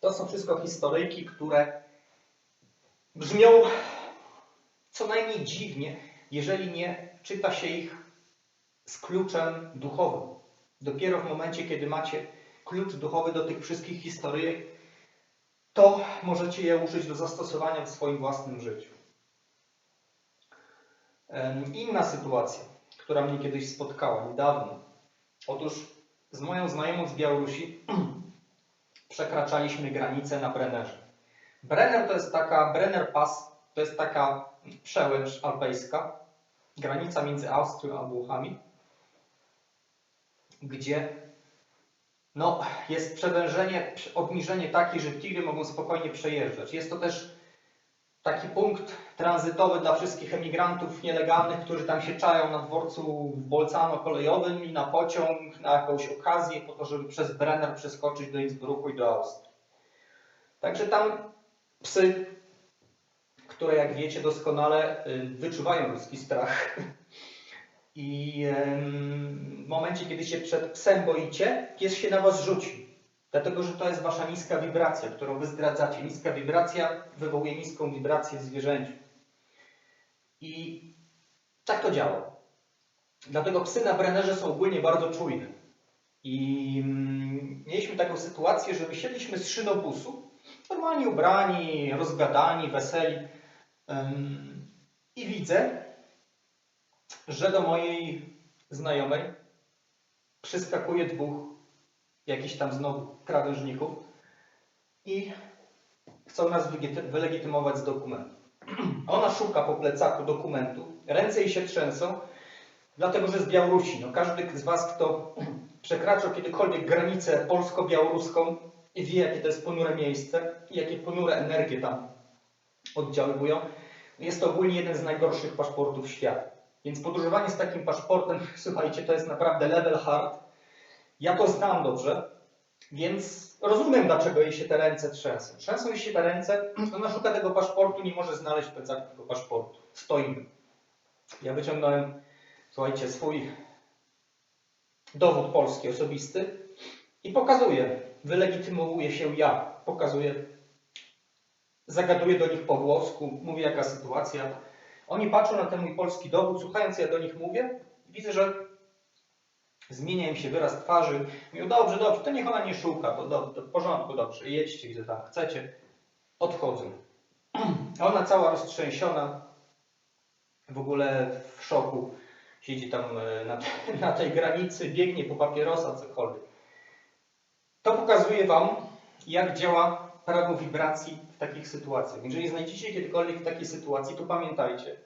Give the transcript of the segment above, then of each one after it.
To są wszystko historyjki, które brzmią co najmniej dziwnie, jeżeli nie czyta się ich z kluczem duchowym. Dopiero w momencie, kiedy macie klucz duchowy do tych wszystkich historyjek, to możecie je użyć do zastosowania w swoim własnym życiu. Inna sytuacja, która mnie kiedyś spotkała niedawno. Otóż z moją znajomą z Białorusi przekraczaliśmy granicę na Brennerze. Brenner to jest taka, Brenner Pass to jest taka przełęcz alpejska, granica między Austrią a Włochami, gdzie no, jest przewężenie, obniżenie takie, że tiry mogą spokojnie przejeżdżać. Jest to też taki punkt tranzytowy dla wszystkich emigrantów nielegalnych, którzy tam się czają na dworcu w Bolcano kolejowym i na pociąg, na jakąś okazję, po to, żeby przez Brenner przeskoczyć do Innsbrucku i do Austrii. Także tam psy, które jak wiecie doskonale y, wyczuwają ludzki strach. I w momencie, kiedy się przed psem boicie, pies się na was rzuci. Dlatego, że to jest wasza niska wibracja, którą wy zdradzacie. Niska wibracja wywołuje niską wibrację w zwierzęciu. I tak to działa. Dlatego psy na Brennerze są ogólnie bardzo czujne. I mm, mieliśmy taką sytuację, że wysiedliśmy z szynobusu, normalnie ubrani, rozgadani, weseli. I widzę, że do mojej znajomej przyskakuje dwóch jakichś tam znowu krawężników i chcą nas wylegitymować z dokumentu. Ona szuka po plecaku dokumentu, ręce jej się trzęsą, dlatego że z Białorusi. No, każdy z Was, kto przekraczał kiedykolwiek granicę polsko-białoruską i wie, jakie to jest ponure miejsce i jakie ponure energie tam oddziaływują, jest to ogólnie jeden z najgorszych paszportów świata. Więc podróżowanie z takim paszportem, słuchajcie, to jest naprawdę level hard. Ja to znam dobrze, więc rozumiem, dlaczego jej się te ręce trzęsą. Trzęsą jej się te ręce, ona szuka tego paszportu, nie może znaleźć plecaku tego paszportu. Stoimy. Ja wyciągnąłem, słuchajcie, swój dowód polski osobisty i pokazuję. Wylegitymowuję się ja. Pokazuję. Zagaduję do nich po włosku, mówię jaka sytuacja. Oni patrzą na ten mój polski dowód, słuchając ja do nich mówię, widzę, że zmienia im się wyraz twarzy. Mówią, dobrze, dobrze, to niech ona nie szuka, to, do, to w porządku, dobrze, jedźcie, gdzie tam chcecie. Odchodzą. Ona cała roztrzęsiona, w ogóle w szoku, siedzi tam e, na, na tej granicy, biegnie po papierosa, cokolwiek. To pokazuje Wam, jak działa prawo wibracji w takich sytuacjach. Jeżeli znajdziecie kiedykolwiek w takiej sytuacji, to pamiętajcie,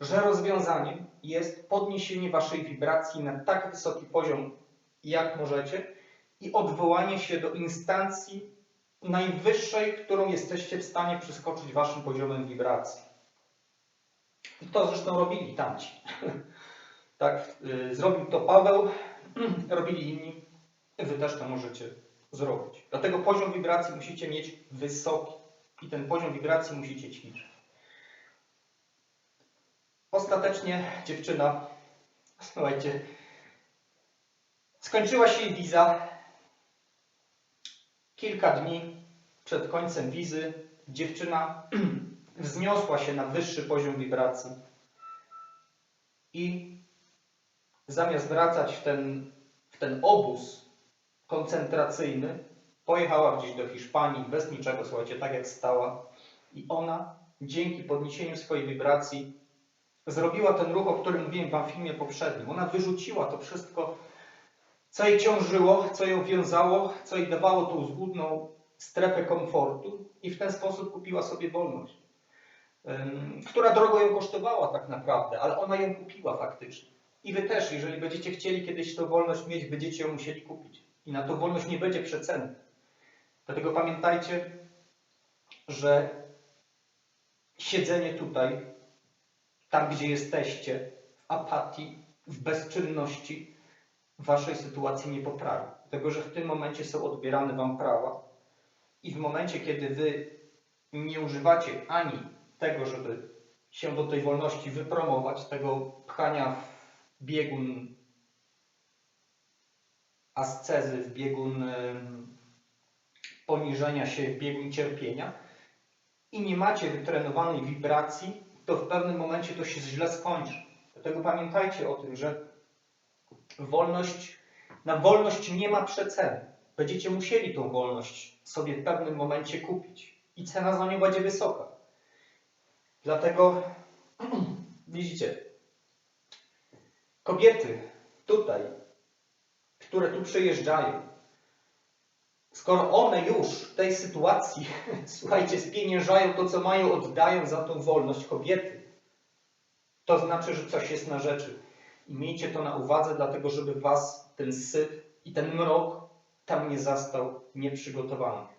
że rozwiązaniem jest podniesienie Waszej wibracji na tak wysoki poziom, jak możecie i odwołanie się do instancji najwyższej, którą jesteście w stanie przeskoczyć Waszym poziomem wibracji. I to zresztą robili tamci. tak, y, zrobił to Paweł, robili inni, Wy też to możecie zrobić. Dlatego poziom wibracji musicie mieć wysoki i ten poziom wibracji musicie ćwiczyć. Ostatecznie dziewczyna, słuchajcie, skończyła się jej wiza. Kilka dni przed końcem wizy dziewczyna wzniosła się na wyższy poziom wibracji i zamiast wracać w ten, w ten obóz koncentracyjny, pojechała gdzieś do Hiszpanii bez niczego, słuchajcie, tak jak stała. I ona dzięki podniesieniu swojej wibracji zrobiła ten ruch, o którym mówiłem Wam w filmie poprzednim. Ona wyrzuciła to wszystko, co jej ciążyło, co ją wiązało, co jej dawało tą zgubną strefę komfortu i w ten sposób kupiła sobie wolność, która drogo ją kosztowała tak naprawdę, ale ona ją kupiła faktycznie. I Wy też, jeżeli będziecie chcieli kiedyś tę wolność mieć, będziecie ją musieli kupić. I na tą wolność nie będzie przeceny. Dlatego pamiętajcie, że siedzenie tutaj tam, gdzie jesteście, w apatii, w bezczynności, waszej sytuacji nie poprawi. Dlatego, że w tym momencie są odbierane wam prawa i w momencie, kiedy wy nie używacie ani tego, żeby się do tej wolności wypromować, tego pchania w biegun ascezy, w biegun poniżenia się w biegu cierpienia i nie macie wytrenowanej wibracji, to w pewnym momencie to się źle skończy. Dlatego pamiętajcie o tym, że wolność, na wolność nie ma przeceny. Będziecie musieli tą wolność sobie w pewnym momencie kupić i cena za nią będzie wysoka. Dlatego widzicie, kobiety tutaj, które tu przyjeżdżają, skoro one już w tej sytuacji, słuchajcie, spieniężają to, co mają, oddają za tą wolność kobiety, to znaczy, że coś jest na rzeczy. I miejcie to na uwadze, dlatego żeby was ten syf i ten mrok tam nie zastał nieprzygotowany.